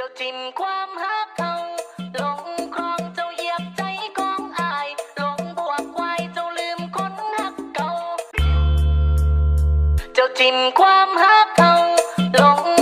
จ้าจิ้มความฮักเขาลงคลองเจ้าเหยียบใจกองอายลงบวกควายเจ้าลืมคนฮักเขาเจ้าจิ้มความฮักเขาลง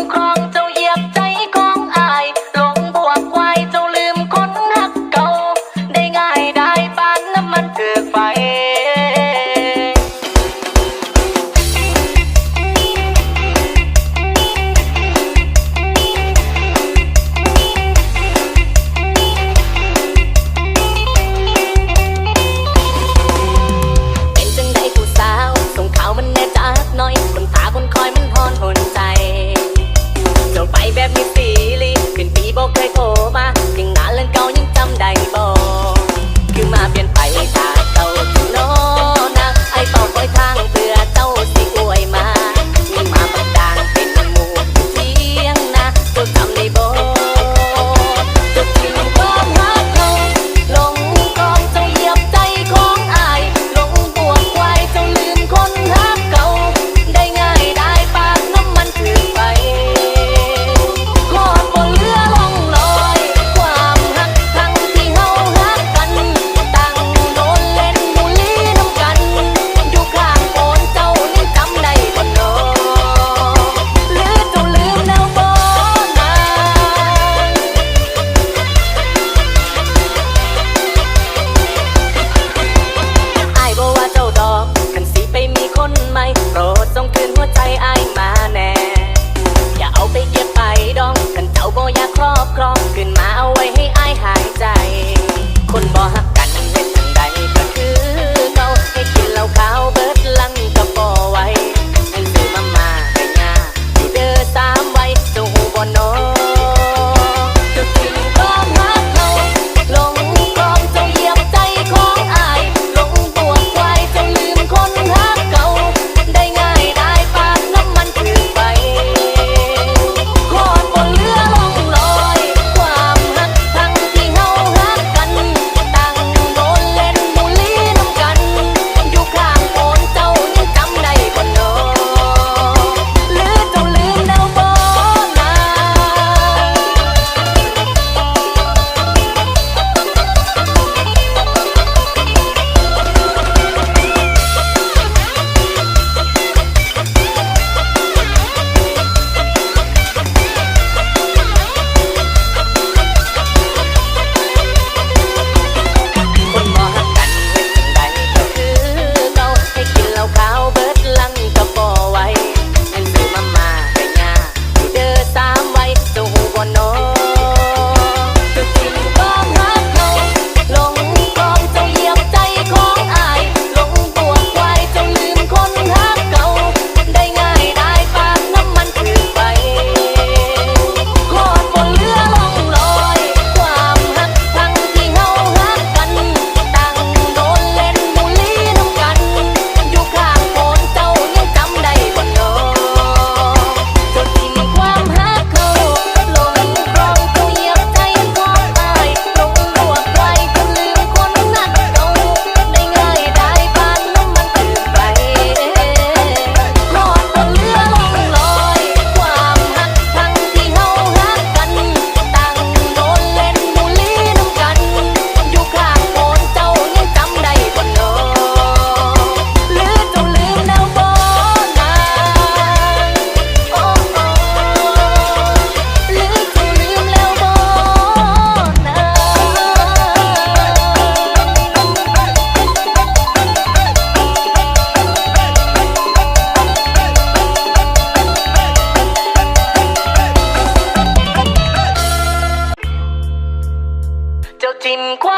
Quốc